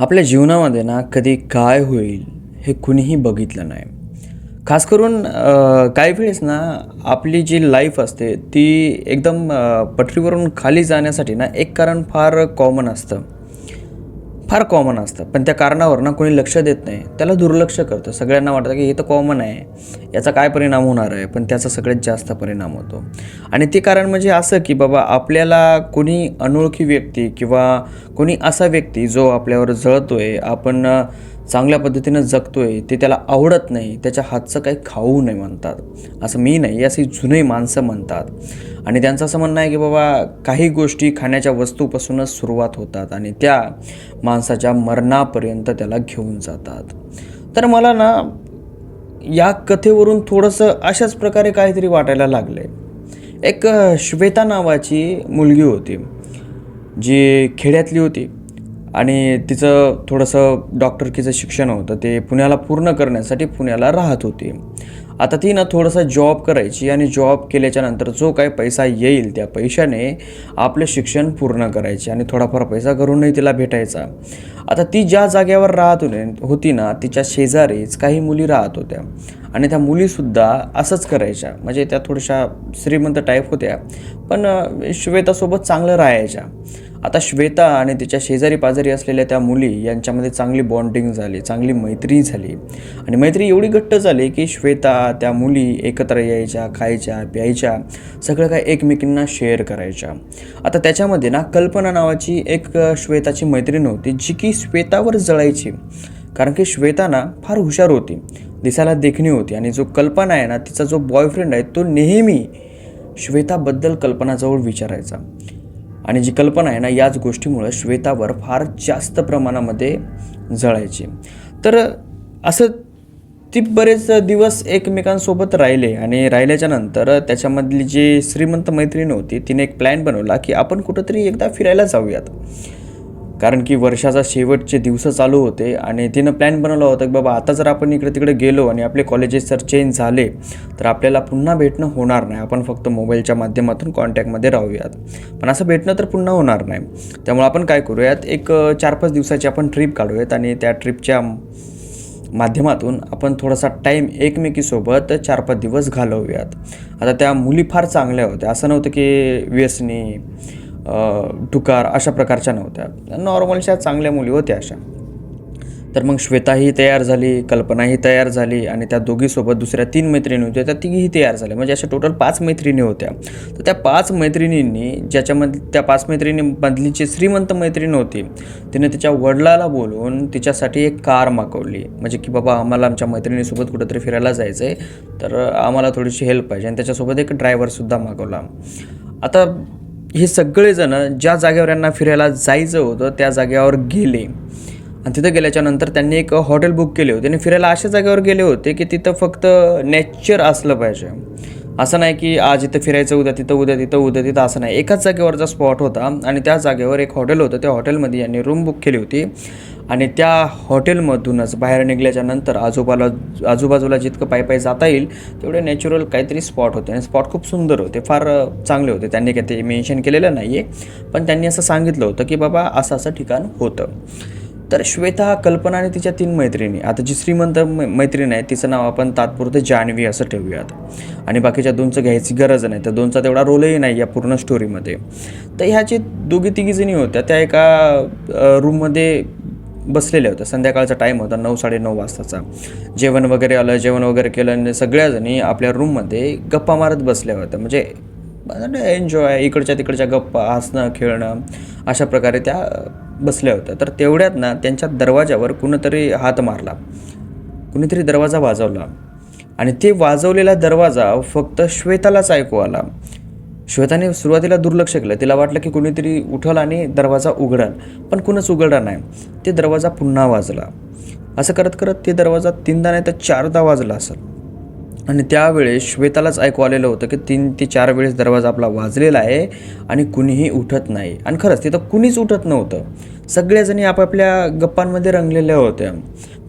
आपल्या जीवनामध्ये ना कधी काय होईल हे कुणीही बघितलं नाही. खास करून काही वेळेस ना आपली जी लाईफ असते ती एकदम पटरीवरून खाली जाण्यासाठी ना एक कारण फार कॉमन असतं. फार कॉमन असतं. पण त्या कारणावर ना कोणी लक्ष देत नाही. त्याला दुर्लक्ष करतं. सगळ्यांना वाटतं की हे तर कॉमन आहे. याचा काय परिणाम होणार आहे? पण त्याचा सगळ्यात जास्त परिणाम होतो. आणि ते कारण म्हणजे असं की बाबा आपल्याला कोणी अनोळखी व्यक्ती किंवा कोणी असा व्यक्ती जो आपल्यावर जळतो आहे आपण चांगल्या पद्धतीनं जगतो आहे ते त्याला आवडत नाही. त्याच्या हातचं काही खाऊ नये म्हणतात. असं मी नाही असे जुने माणसं म्हणतात. आणि त्यांचं असं म्हणणं आहे की बाबा काही गोष्टी खाण्याच्या वस्तूपासूनच सुरुवात होतात आणि त्या माणसाच्या मरणापर्यंत त्याला घेऊन जातात. तर मला ना या कथेवरून थोडंसं अशाच प्रकारे काहीतरी वाटायला लागलं आहे एक श्वेता नावाची मुलगी होती जी खेड्यातली होती आणि तिचं थोडंसं डॉक्टरकीचं शिक्षण होतं. ते पुण्याला पूर्ण करण्यासाठी पुण्याला राहत होती. आता ती ना थोडासा जॉब करायची आणि जॉब केल्याच्यानंतर जो काही पैसा येईल त्या पैशाने आपलं शिक्षण पूर्ण करायचे आणि थोडाफार पैसा घरूनही तिला भेटायचा. आता ती ज्या जागेवर राहत होती ना तिच्या शेजारीच काही मुली राहत होत्या. आणि त्या मुलीसुद्धा असंच करायच्या. म्हणजे त्या थोड्याशा श्रीमंत टाईप होत्या. पण श्वेतासोबत चांगलं राहायच्या. आता श्वेता आणि तिच्या शेजारी पाजारी असलेल्या त्या मुली यांच्यामध्ये चांगली बॉन्डिंग झाली चांगली मैत्री झाली. आणि मैत्री एवढी घट्ट झाली की श्वेता त्या मुली एकत्र यायच्या खायच्या प्यायच्या सगळं काय एकमेकींना शेअर करायच्या. आता त्याच्यामध्ये ना कल्पना नावाची एक श्वेताची मैत्रीण होती जी की श्वेतावर जळायची. कारण की श्वेता ना फार हुशार होती दिसायला देखणी होती आणि जो कल्पना आहे ना तिचा जो बॉयफ्रेंड आहे तो नेहमी श्वेताबद्दल कल्पनाजवळ विचारायचा. आणि जी कल्पना आहे ना याच गोष्टीमुळं श्वेतावर फार जास्त प्रमाणामध्ये जळायची. तर असं ती बरेच दिवस एकमेकांसोबत राहिले आणि राहिल्याच्या नंतर त्याच्यामधली जी श्रीमंत मैत्रीण होती तिने एक प्लॅन बनवला की आपण कुठंतरी एकदा फिरायला जाऊयात. कारण की वर्षाचा शेवटचे दिवस चालू होते आणि तिनं प्लॅन बनवला होता की बाबा आता जर आपण इकडे तिकडे गेलो आणि आपले कॉलेजेस जर चेंज झाले तर आपल्याला पुन्हा भेटणं होणार नाही. आपण फक्त मोबाईलच्या माध्यमातून कॉन्टॅक्टमध्ये राहूयात. पण असं भेटणं तर पुन्हा होणार नाही. त्यामुळे आपण काय करूयात एक चार पाच दिवसाची आपण ट्रिप काढूयात आणि त्या ट्रिपच्या माध्यमातून आपण थोडासा टाईम एकमेकीसोबत चार पाच दिवस घालवूयात. आता त्या मुली फार चांगल्या होत्या. असं नव्हतं की व्यसनी टुकार अशा प्रकारच्या नव्हत्या. नॉर्मलशा चांगल्या मुली होत्या अशा. तर मग श्वेताही तयार झाली कल्पनाही तयार झाली आणि त्या दोघीसोबत दुसऱ्या तीन मैत्रिणी होत्या त्या तिघीही तयार झाल्या. म्हणजे अशा टोटल पाच मैत्रिणी होत्या. तर त्या पाच मैत्रिणींनी ज्याच्यामध्ये त्या पाच मैत्रिणीमधली जी श्रीमंत मैत्रीण होती तिने तिच्या वडिलाला बोलून तिच्यासाठी एक कार मागवली. म्हणजे की बाबा आम्हाला आमच्या मैत्रिणीसोबत कुठंतरी फिरायला जायचं आहे तर आम्हाला थोडीशी हेल्प पाहिजे. आणि त्याच्यासोबत एक ड्रायव्हरसुद्धा मागवला. आता हे सगळेजण ज्या जागेवर यांना फिरायला जायचं होतं त्या जागेवर गेले. आणि तिथं गेल्याच्यानंतर त्यांनी एक हॉटेल बुक केले होते. आणि फिरायला अशा जागेवर गेले होते की तिथं फक्त नेचर असलं पाहिजे. असं नाही की आज इथं फिरायचं उद्या तिथं उद्या तिथं उद्या तिथं असं नाही. एकाच जागेवरचा स्पॉट होता आणि त्या जागेवर एक हॉटेल होतं. त्या हॉटेलमध्ये यांनी रूम बुक केली होती. आणि त्या हॉटेलमधूनच बाहेर निघल्याच्या नंतर आजूबाला आजूबाजूला जितकं पायी पायी जाता येईल तेवढे नॅचरल काहीतरी स्पॉट होते. आणि स्पॉट खूप सुंदर होते फार चांगले होते. त्यांनी काही ते मेन्शन केलेलं नाही आहे पण त्यांनी असं सांगितलं होतं की बाबा असं असं ठिकाण होतं. तर श्वेता कल्पना आणि तिच्या तीन मैत्रिणी आता जी श्रीमंत मै- मैत्रीण आहे तिचं नाव आपण तात्पुरतं जान्हवी असं ठेवूयात. आणि बाकीच्या दोनचं घ्यायची गरज नाही तर दोनचा तेवढा रोलही नाही या पूर्ण स्टोरीमध्ये तर ह्या जे दोघी तिघीजणी होत्या त्या एका रूममध्ये बसलेल्या होत्या संध्याकाळचा टाईम होता नऊ साडेनऊ वाजताचा. जेवण वगैरे आलं जेवण वगैरे केलं आणि सगळ्याजणी आपल्या रूममध्ये गप्पा मारत बसल्या होत्या. म्हणजे, म्हणजे एन्जॉय इकडच्या तिकडच्या गप्पा हसणं खेळणं अशा प्रकारे त्या बसल्या होत्या. तर तेवढ्यात ना त्यांच्या दरवाजावर कुणीतरी हात मारला. कुणीतरी दरवाजा वाजवला. आणि ते वाजवलेला दरवाजा फक्त श्वेतालाच ऐकू आला. श्वेताने सुरुवातीला दुर्लक्ष केलं. तिला वाटलं की कुणीतरी उठल आणि दरवाजा उघडाल पण कुणच उघडला नाही. ते दरवाजा पुन्हा वाजला. असं करत करत ते दरवाजा तीनदा नाही तर चारदा वाजला असेल. आणि त्यावेळेस श्वेतालाच ऐकू आलेलं होतं की तीन ते चार वेळेस दरवाजा आपला वाजलेला आहे आणि कुणीही उठत नाही. आणि खरंच तिथं कुणीच उठत नव्हतं. सगळ्याजणी आपापल्या गप्पांमध्ये रंगलेल्या होत्या.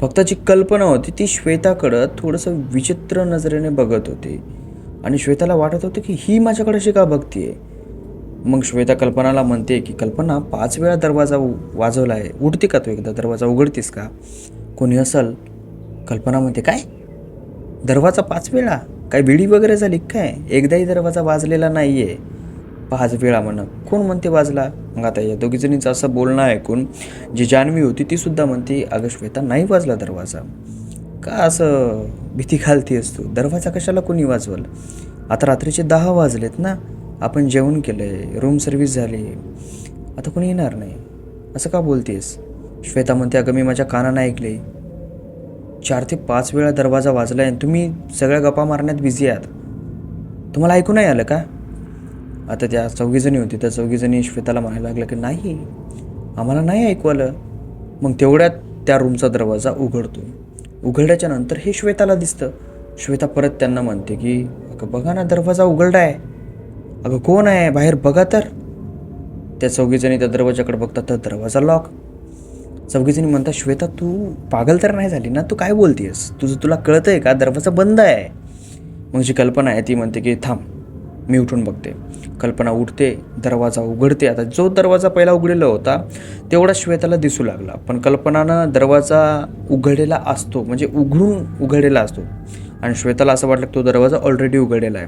फक्त जी कल्पना होती ती श्वेताकडं थोडंसं विचित्र नजरेने बघत होती. आणि श्वेताला वाटत होतं की ही माझ्याकडे अशी का बघतीये? मग श्वेता कल्पनाला म्हणते की कल्पना पाच वेळा दरवाजा उ- वाजवला आहे. उडते का तू एकदा? दरवाजा उघडतीस का? कोणी असल? कल्पना म्हणते काय? दरवाजा पाच वेळा? काय बिडी वगैरे झाली काय? एकदाही दरवाजा वाजलेला नाही आहे पाच वेळा म्हण. कोण म्हणते वाजला? मग आता या दोघीजणींचं असं बोलणं ऐकून जी जान्हवी होती ती सुद्धा म्हणते अगं श्वेता नाही वाजला दरवाजा. का असं भीती घालती असतो? दरवाजा कशाला कोणी वाजवाल? आता रात्रीचे दहा वाजलेत ना. आपण जेवण केलं आहे रूम सर्विस झाली. आता कोणी येणार नाही. असं का बोलतेस? श्वेता म्हणते अगं मी माझ्या कानानं ऐकले चार ते पाच वेळा दरवाजा वाजला आहे तुम्ही सगळ्या गप्पा मारण्यात बिझी आहात. तुम्हाला ऐकू नाही आलं का? आता त्या चौघीजणी होती. त्या चौघीजणी श्वेताला म्हणायला लागलं की नाही आम्हाला नाही ऐकू आलं. मग तेवढ्यात त्या रूमचा दरवाजा उघडतो उघडल्याच्या नंतर हे श्वेताला दिसतं. श्वेता परत त्यांना म्हणते की अगं बघा ना दरवाजा उघडला आहे. अगं कोण आहे? बाहेर बघा तर. त्या चौघीजणी त्या दरवाजाकडे बघतात तर दरवाजा लॉक चौघीजणी म्हणतात श्वेता तू पागल तर नाही झाली ना? तू काय बोलतेस तुझं तुला कळतं आहे का? दरवाजा बंद आहे. मग जी कल्पना आहे. ती म्हणते की थांब मी उठून बघते. कल्पना उठते दरवाजा उघडते. आता जो दरवाजा पहिला उघडलेला होता तेवढा श्वेताला दिसू लागला. पण कल्पनानं दरवाजा उघडलेला असतो म्हणजे उघडून उघडलेला असतो. आणि श्वेताला असं वाटलं की तो दरवाजा ऑलरेडी उघडलेला आहे.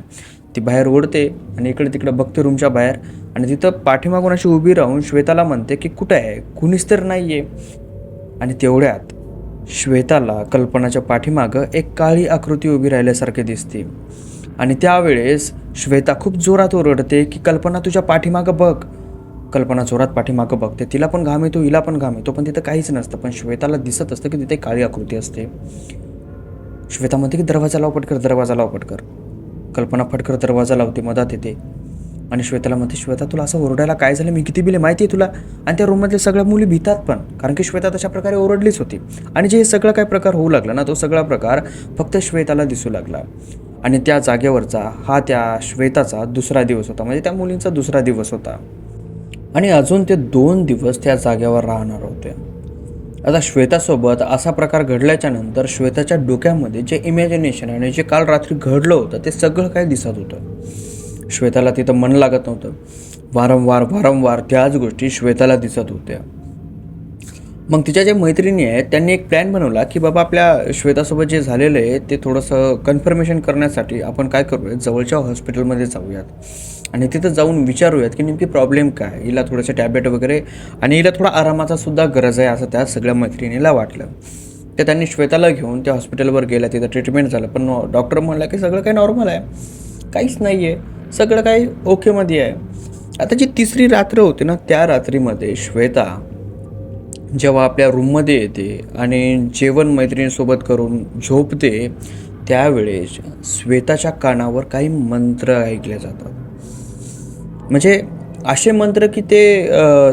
ती बाहेर ओढते आणि इकडे तिकडे बघते रूमच्या बाहेर. आणि तिथं पाठीमागून अशी उभी राहून श्वेताला म्हणते की कुठं आहे? कुणीच तर नाही आहे आणि तेवढ्यात श्वेताला कल्पनाच्या पाठीमागं एक काळी आकृती उभी राहिल्यासारखी दिसते. आणि त्यावेळेस श्वेता खूप जोरात ओरडते की कल्पना तुझ्या पाठीमागं बघ. कल्पना जोरात पाठीमागं बघते. तिला पण घाम येतो हिला पण घाम येतो पण तिथं काहीच नसतं. पण श्वेताला दिसत असतं की तिथे काळी आकृती असते. श्वेता म्हणते की दरवाजा लाव पटकर दरवाजा लाव पटकर कल्पना फटकर दरवाजा लावते मधात येते. आणि श्वेताला म्हणते श्वेता तुला असं ओरडायला काय झालं? मी किती बिले माहिती आहे तुला? आणि त्या रूममधल्या सगळ्या मुली भीतात पण कारण की श्वेता तशा प्रकारे ओरडलीच होती. आणि जे हे सगळं काय प्रकार होऊ लागला ना तो सगळा प्रकार फक्त श्वेताला दिसू लागला. आणि त्या जागेवरचा हा त्या श्वेताचा दुसरा दिवस होता. म्हणजे त्या मुलींचा दुसरा दिवस होता. आणि अजून ते दोन दिवस त्या जागेवर राहणार होते. आता श्वेतासोबत असा प्रकार घडल्याच्या नंतर श्वेताच्या डोक्यामध्ये जे इमॅजिनेशन आणि जे काल रात्री घडलं होतं ते सगळं काही दिसत होतं. श्वेताला तिथं मन लागत नव्हतं. वारंवार वारंवार त्याच गोष्टी श्वेताला दिसत होत्या. मग तिच्या ज्या मैत्रिणी आहेत त्यांनी एक प्लॅन बनवला की बाबा आपल्या श्वेतासोबत जे झालेलं आहे ते थोडंसं कन्फर्मेशन करण्यासाठी आपण काय करूयात? जवळच्या हॉस्पिटलमध्ये जाऊयात. आणि तिथं जाऊन विचारूयात की नेमकी प्रॉब्लेम काय हिला थोडंसं टॅबलेट वगैरे आणि हिला थोडा आरामाचा सुद्धा गरज आहे असं त्या सगळ्या मैत्रिणीला वाटलं. तर त्यांनी श्वेताला घेऊन त्या हॉस्पिटलवर गेल्या तिथं ट्रीटमेंट झालं. पण डॉक्टर म्हणला की सगळं काही नॉर्मल आहे. काहीच नाही आहे सगळं काही ओकेमध्ये आहे. आता जी तिसरी रात्र होती ना त्या रात्रीमध्ये श्वेता जेव्हा आपल्या रूममध्ये येते आणि जेवण मैत्रिणीसोबत करून झोपते त्यावेळेस श्वेताच्या कानावर काही मंत्र ऐकले जातात. म्हणजे असे मंत्र की ते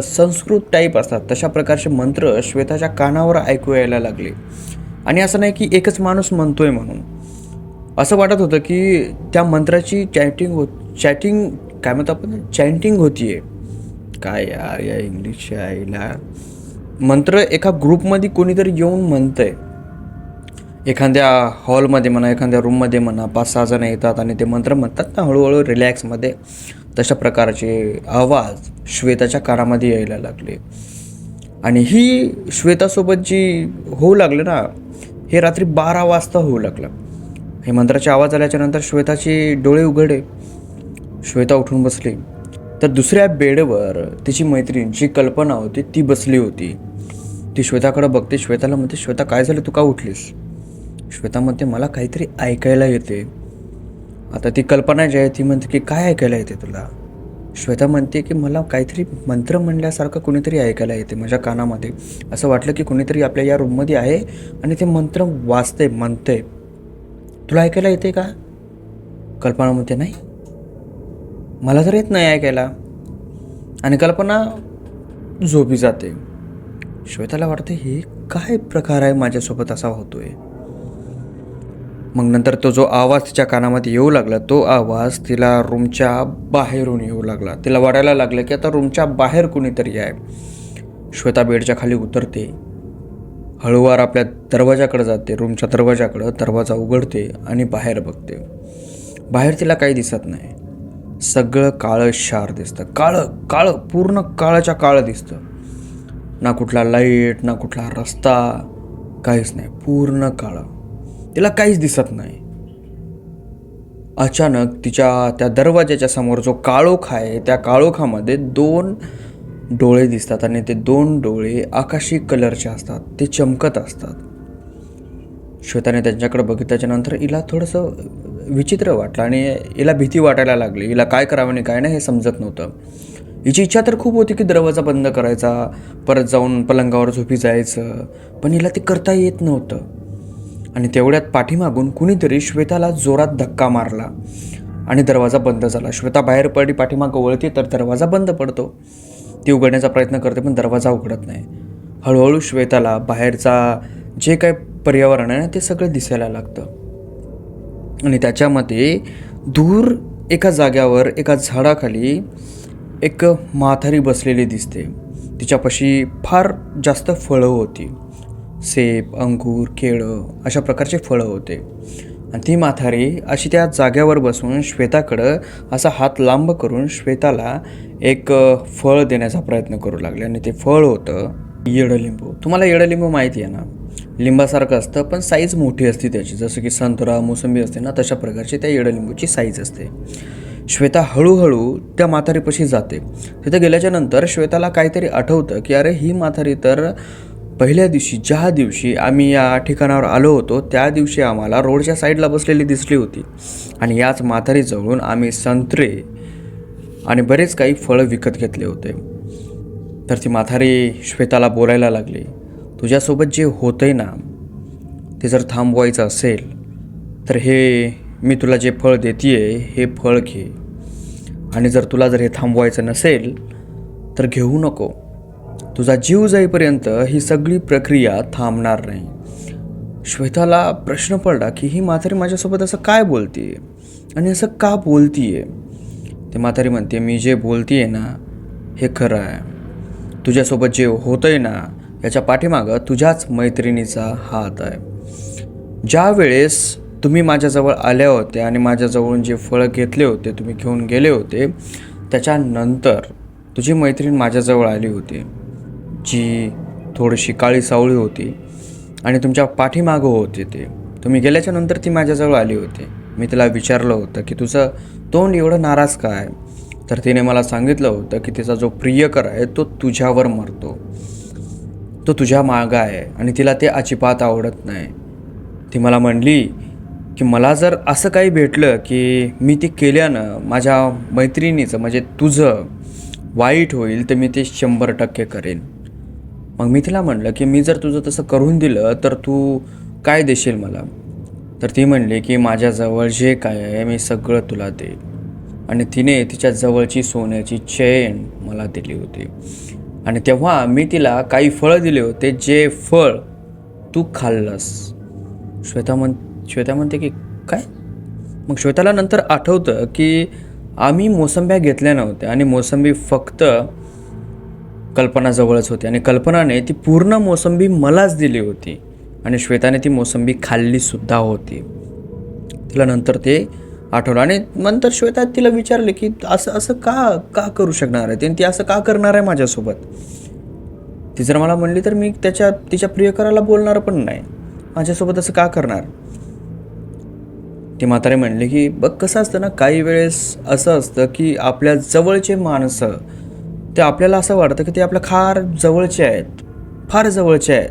संस्कृत टाईप असतात. तशा प्रकारचे मंत्र श्वेताच्या कानावर ऐकू यायला लागले. आणि असं नाही की एकच माणूस म्हणतोय म्हणून. असं वाटत होतं की त्या मंत्राची चॅटिंग हो चॅटिंग काय म्हणतो आपण चॅन्टिंग होतीये. काय यार या इंग्लिशच्या आईला? मंत्र एका ग्रुपमध्ये कोणीतरी येऊन म्हणतंय. एखाद्या हॉलमध्ये म्हणा एखाद्या रूममध्ये म्हणा पाच सहा जण येतात आणि ते मंत्र म्हणतात ना हळूहळू रिलॅक्समध्ये. तशा प्रकारचे आवाज श्वेताच्या कानामध्ये यायला लागले. आणि ही श्वेतासोबत जी होऊ लागलं ना हे रात्री बारा वाजता होऊ लागलं. हे मंत्राचे आवाज आल्याच्यानंतर श्वेताचे डोळे उघडे. श्वेता उठून बसली. तर दुसऱ्या बेडवर तिची मैत्रीण जी कल्पना होती ती बसली होती. ती श्वेताकडं बघते श्वेताला म्हणते श्वेता काय झालं? तू का उठलीस? श्वेता म्हणते मला काहीतरी ऐकायला येते. आता ती कल्पना जी आहे ती म्हणते की काय ऐकायला येते तुला? श्वेता म्हणते की मला काहीतरी मंत्र म्हणल्यासारखं कुणीतरी ऐकायला येते माझ्या कानामध्ये. असं वाटलं की कुणीतरी आपल्या या रूममध्ये आहे आणि ते मंत्र वाचते म्हणते तुला ऐकायला येते का? कल्पना म्हणते नाही. मला तर येत नाही ऐकायला. आणि कल्पना झोपी जाते. श्वेताला वाटते हे काय प्रकार आहे माझ्यासोबत असा होतोय. मग नंतर तो जो आवाज तिच्या कानामध्ये येऊ लागला तो आवाज तिला रूमच्या बाहेरून येऊ लागला. तिला वाटायला लागलं की आता रूमच्या बाहेर कुणीतरी आहे. श्वेता बेडच्या खाली उतरते. हळूवार आपल्या दरवाजाकडे जाते रूमच्या दरवाजाकडं दरवाजा उघडते आणि बाहेर बघते. बाहेर तिला काही दिसत नाही. सगळं काळं शार दिसतं. काळं काळं पूर्ण काळाच्या काळं दिसतं. ना कुठला लाइट ना कुठला रस्ता काहीच नाही. पूर्ण काळं. तिला काहीच दिसत नाही. अचानक तिच्या त्या दरवाज्याच्या समोर जो काळोख आहे त्या काळोखामध्ये दोन डोळे दिसतात आणि ते दोन डोळे आकाशी कलरचे असतात. ते चमकत असतात. श्वेताने त्यांच्याकडे बघितल्याच्या नंतर हिला थोडंसं विचित्र वाटलं आणि हिला भीती वाटायला लागली. हिला काय करावं आणि काय नाही हे समजत नव्हतं. हिची इच्छा तर खूप होती की दरवाजा बंद करायचा परत जाऊन पलंगावर झोपी जायचं पण हिला ते करता येत नव्हतं. आणि तेवढ्यात पाठीमागून कुणीतरी श्वेताला जोरात धक्का मारला. आणि दरवाजा बंद झाला. श्वेता बाहेर पडली पाठीमागं वळते तर दरवाजा बंद पडतो. ती उघडण्याचा प्रयत्न करते पण दरवाजा उघडत नाही. हळूहळू श्वेताला बाहेरचा जे काय पर्यावरण आहे ना ते सगळं दिसायला लागतं. आणि त्याच्यामध्ये दूर एका जाग्यावर एका झाडाखाली एक म्हातारी बसलेली दिसते. तिच्यापाशी फार जास्त फळं होती. सेब अंगूर केळं अशा प्रकारचे फळं होते. आणि ती म्हातारी अशी त्या जाग्यावर बसून श्वेताकडं असा हात लांब करून श्वेताला एक फळ देण्याचा प्रयत्न करू लागले. आणि ते फळ होतं येडलिंबू. तुम्हाला येडलिंबू माहिती आहे ना? लिंबासारखं असतं पण साईज मोठी असते त्याची. जसं की संत्रा मोसंबी असते ना तशा प्रकारची त्या येडलिंबूची साईज असते. श्वेता हळूहळू त्या म्हातारीपाशी जाते. तिथं गेल्याच्यानंतर श्वेताला काहीतरी आठवतं की अरे ही म्हातारी तर पहिल्या दिवशी ज्या दिवशी आम्ही या ठिकाणावर आलो होतो त्या दिवशी आम्हाला रोडच्या साईडला बसलेली दिसली होती. आणि याच म्हातारीजवळून आम्ही संत्रे आणि बरेच काही फळं विकत घेतले होते. तर ती म्हातारी श्वेताला बोलायला लागली तुझ्यासोबत जे होतंय ना ते जर थांबवायचं असेल तर हे मी तुला जे फळ देते हे फळ घे. आणि जर तुला जर हे थांबवायचं नसेल तर घेऊ नको. तुझा जीव जाईपर्यंत ही सगळी प्रक्रिया थांबणार नाही. श्वेताला प्रश्न पडला की ही म्हातारी माझ्यासोबत असं काय बोलतीये? आणि असं का बोलतीये? ते म्हातारी म्हणते मी जे बोलतीये ना हे खरं आहे. तुझ्यासोबत जे होतंय ना याच्या पाठीमागं तुझ्याच मैत्रिणीचा हात आहे. ज्या वेळेस तुम्ही माझ्याजवळ आल्या होत्या आणि माझ्याजवळून जे फळं घेतले होते तुम्ही घेऊन गेले होते त्याच्यानंतर तुझी मैत्रीण माझ्याजवळ आली होती जी थोडीशी काळी सावळी होती आणि तुमच्या पाठीमागं होते ते. तुम्ही गेल्याच्यानंतर ती माझ्याजवळ आली होती. मी तिला विचारलं होतं की तुझं तोंड एवढं नाराज का आहे? तर तिने मला सांगितलं होतं की तिचा जो प्रियकर आहे तो तुझ्यावर मरतो. तो तुझ्या मागं आहे आणि तिला ते अजिबात आवडत नाही. ती मला म्हणली की मला जर असं काही भेटलं की मी ते केल्यानं माझ्या मैत्रिणीचं म्हणजे तुझं वाईट होईल तर मी ते शंभर टक्के करेन. मग मी तिला म्हणलं की मी जर तुझं तसं करून दिलं तर तू काय देशील मला? तर ती म्हणली की माझ्याजवळ जे काय आहे मी सगळं तुला देईन. आणि तिने तिच्या जवळची सोन्याची चेन मला दिली होती. आणि तेव्हा मी तिला काही फळं दिले होते जे फळ तू खाल्लंस. श्वेता म्हण श्वेता म्हणते की काय? मग श्वेताला नंतर आठवतं की आम्ही मोसंब्या घेतल्या नव्हत्या आणि मोसंबी फक्त कल्पनाजवळच होती आणि कल्पनाने ती पूर्ण मोसंबी मलाच दिली होती आणि श्वेताने ती मोसंबी खाल्लीसुद्धा होती. तिला नंतर ते आठवलं आणि नंतर श्वेता तिला विचारले की असं असं का का करू शकणार आहे? आणि ती असं का करणार आहे माझ्यासोबत? ती जर मला म्हणली तर मी त्याच्या तिच्या प्रियकराला बोलणार पण नाही. माझ्यासोबत असं का करणार? ती म्हातारे म्हणले की बघ कसं असतं ना काही वेळेस असं असतं की आपल्या जवळचे माणसं ते आपल्याला असं वाटतं की ते आपल्या फार जवळचे आहेत फार जवळचे आहेत.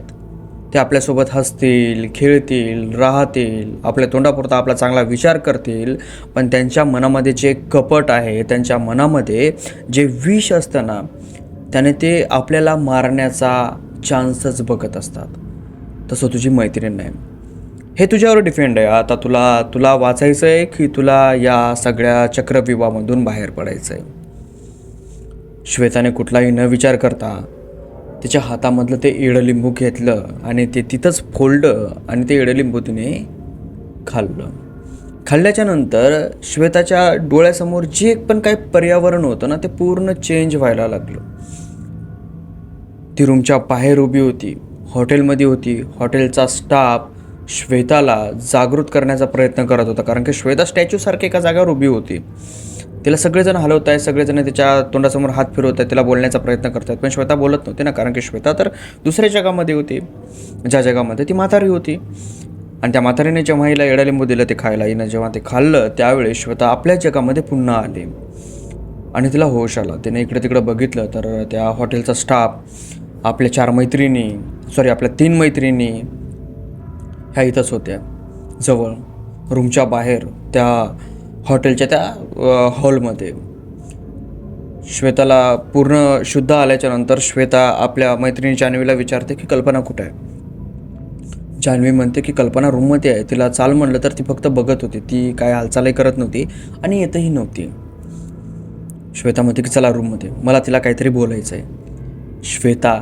ते आपल्यासोबत हसतील खेळतील राहतील आपल्या तोंडापुरता आपला चांगला विचार करतील. पण त्यांच्या मनामध्ये जे कपट आहे त्यांच्या मनामध्ये जे विष असतं ना त्याने ते आपल्याला मारण्याचा चान्सच बघत असतात. तसं तुझी मैत्रीण नाही. हे तुझ्यावर डिपेंड आहे. आता तुला तुला वाचायचं आहे की तुला या सगळ्या चक्रव्यूहामधून बाहेर पडायचं आहे श्वेताने कुठलाही न विचार करता तिच्या हातामधलं ते इडलिंबू घेतलं आणि ते तिथंच फोडलं आणि ते इडलिंबू तिने खाल्लं. खाल्ल्याच्या नंतर श्वेताच्या डोळ्यासमोर जे पण काही पर्यावरण होतं ना ते पूर्ण चेंज व्हायला लागलं. ती रूमच्या बाहेर उभी होती. हॉटेलमध्ये होती. हॉटेलचा स्टाफ श्वेताला जागृत करण्याचा प्रयत्न करत होता. कारण की श्वेता स्टॅच्यूसारखी एका जागेवर उभी होती. तिला सगळेजण हलवत आहे सगळेजण तिच्या तोंडासमोर हात फिरवत आहेत तिला बोलण्याचा प्रयत्न करतात पण श्वेता बोलत नव्हती ना कारण की श्वेता तर दुसऱ्या जगामध्ये होती. ज्या जगामध्ये ती म्हातारी होती. आणि त्या म्हातारीने जेव्हा हिला येडालिंबू दिलं ते खायला हिनं जेव्हा ते खाल्लं त्यावेळी श्वेता आपल्या जगामध्ये पुन्हा आली. आणि तिला होश आला. तिने इकडे तिकडं बघितलं तर त्या हॉटेलचा स्टाफ आपल्या चार मैत्रिणी सॉरी आपल्या तीन मैत्रिणी ह्या इथंच होत्या. जवळ रूमच्या बाहेर त्या हॉटेलच्या त्या हॉलमध्ये. श्वेताला पूर्ण शुद्ध आल्याच्यानंतर श्वेता आपल्या मैत्रिणी जान्हवीला विचारते की कल्पना कुठं आहे? जान्हवी म्हणते की कल्पना रूममध्ये आहे. तिला चाल म्हणलं तर ती फक्त बघत होती. ती काय हालचालही करत नव्हती आणि येतही नव्हती. श्वेता म्हणते की चला रूममध्ये. मला तिला काहीतरी बोलायचं आहे श्वेता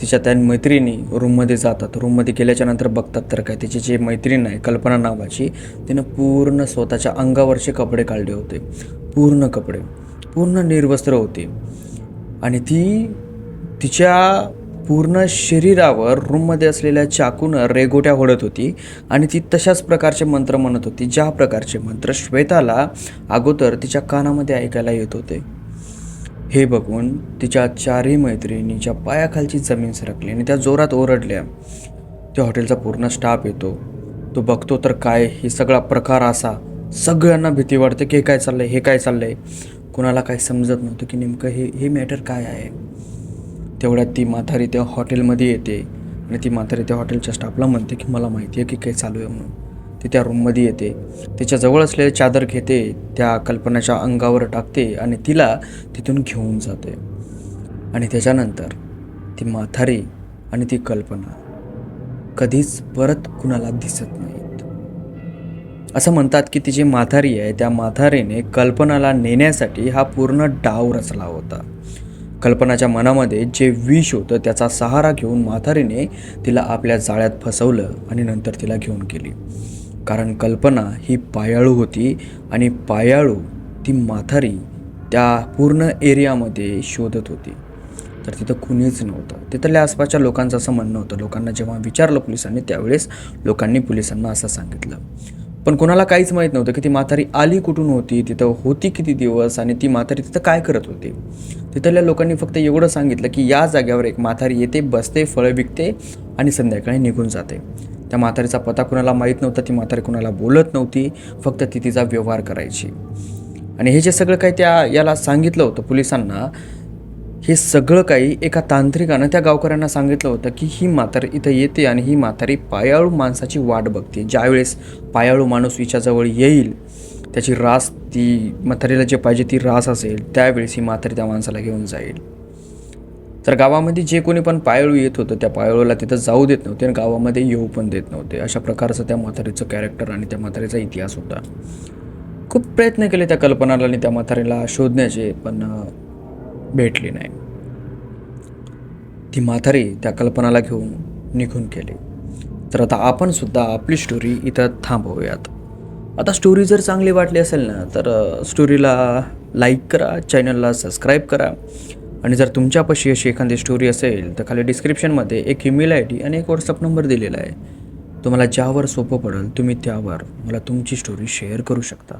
तिच्या त्या मैत्रिणी रूममध्ये जातात. रूममध्ये गेल्याच्यानंतर बघतात तर काय तिची जी मैत्रीण आहे कल्पना नावाची तिनं पूर्ण स्वतःच्या अंगावरचे कपडे काढले होते. पूर्ण कपडे. पूर्ण निर्वस्त्र होती. आणि ती तिच्या पूर्ण शरीरावर रूममध्ये असलेल्या चाकूनं रेगोट्या ओढत होती. आणि ती तशाच प्रकारचे मंत्र म्हणत होती. ज्या प्रकारचे मंत्र श्वेताला अगोदर तिच्या कानामध्ये ऐकायला येत होते. हे बघून तिच्या चारही मैत्रिणीच्या पायाखालची जमीन सरकली आणि त्या जोरात ओरडल्या. त्या हॉटेलचा पूर्ण स्टाफ येतो. तो बघतो तर काय? हे सगळा प्रकार असा. सगळ्यांना भीती वाटते की हे काय चाललंय हे काय चाललंय. कुणाला काही समजत नव्हतं की नेमकं हे हे मॅटर काय आहे. तेवढ्यात ती म्हातारी त्या हॉटेलमध्ये येते आणि ती म्हातारी त्या हॉटेलच्या स्टाफला म्हणते की मला माहिती आहे की काय चालू आहे म्हणून. ती त्या रूममध्ये येते. तिच्या जवळ चादर घेते त्या कल्पनाच्या अंगावर टाकते आणि तिला तिथून घेऊन जाते. आणि त्याच्यानंतर ती माथारी आणि ती कल्पना कधीच परत कुणाला दिसत नाहीत. असं म्हणतात की ती जी माथारी आहे त्या माथारीने कल्पनाला नेण्यासाठी हा पूर्ण डाव रचला होता. कल्पनाच्या मनामध्ये जे विष होतं त्याचा सहारा घेऊन माथारीने तिला आपल्या जाळ्यात फसवलं आणि नंतर तिला घेऊन गेली. कारण कल्पना ही पायाळू होती आणि पायाळू ती म्हातारी त्या पूर्ण एरियामध्ये शोधत होती. तर तिथं कुणीच नव्हतं. तिथल्या आसपासच्या लोकांचं असं म्हणणं होतं. लोकांना जेव्हा विचारलं पोलिसांनी त्यावेळेस लोकांनी पोलिसांना असं सांगितलं. पण कोणाला काहीच माहीत नव्हतं की ती म्हातारी आली कुठून होती तिथं होती किती दिवस आणि ती म्हातारी तिथं काय करत होती. तिथल्या लोकांनी फक्त एवढं सांगितलं की या जाग्यावर एक म्हातारी येते बसते फळं विकते आणि संध्याकाळी निघून जाते. त्या म्हातारीचा पत्ता कुणाला माहीत नव्हता ती म्हातारी कुणाला बोलत नव्हती फक्त ती तिचा व्यवहार करायची. आणि हे जे सगळं काही त्या याला सांगितलं होतं पोलिसांना हे सगळं काही एका तांत्रिकानं त्या गावकऱ्यांना सांगितलं होतं की ही म्हातारी इथं येते आणि ही म्हातारी पायाळू माणसाची वाट बघते. ज्यावेळेस पायाळू माणूस हिच्याजवळ येईल त्याची रास ती म्हातारीला जे पाहिजे ती रास असेल त्यावेळेस ही म्हातारी त्या माणसाला घेऊन जाईल. तर गावामध्ये जे कोणी पण पायळू येत होतं त्या पायळूला तिथं जाऊ देत नव्हते आणि गावामध्ये येऊ पण देत नव्हते. अशा प्रकारचं त्या म्हातारीचं कॅरेक्टर आणि त्या म्हातारीचा इतिहास होता. खूप प्रयत्न केले त्या कल्पनाला आणि त्या म्हातारीला शोधण्याचे पण भेटले भेटली नाही. ती म्हातारी त्या कल्पनाला घेऊन निघून गेली. तर आता आपण सुद्धा आपली स्टोरी इथं थांबवूयात. आता स्टोरी जर चांगली वाटली असेल ना तर स्टोरीला लाईक करा चॅनलला सबस्क्राईब करा. आणि जर तुमच्यापाशी अशी एखादी स्टोरी असेल तर खाली डिस्क्रिप्शनमध्ये एक ईमेल आय डी आणि एक व्हॉट्सअप नंबर दिलेला आहे. तुम्हाला ज्यावर सोपं पडेल तुम्ही त्यावर मला तुमची स्टोरी शेअर करू शकता.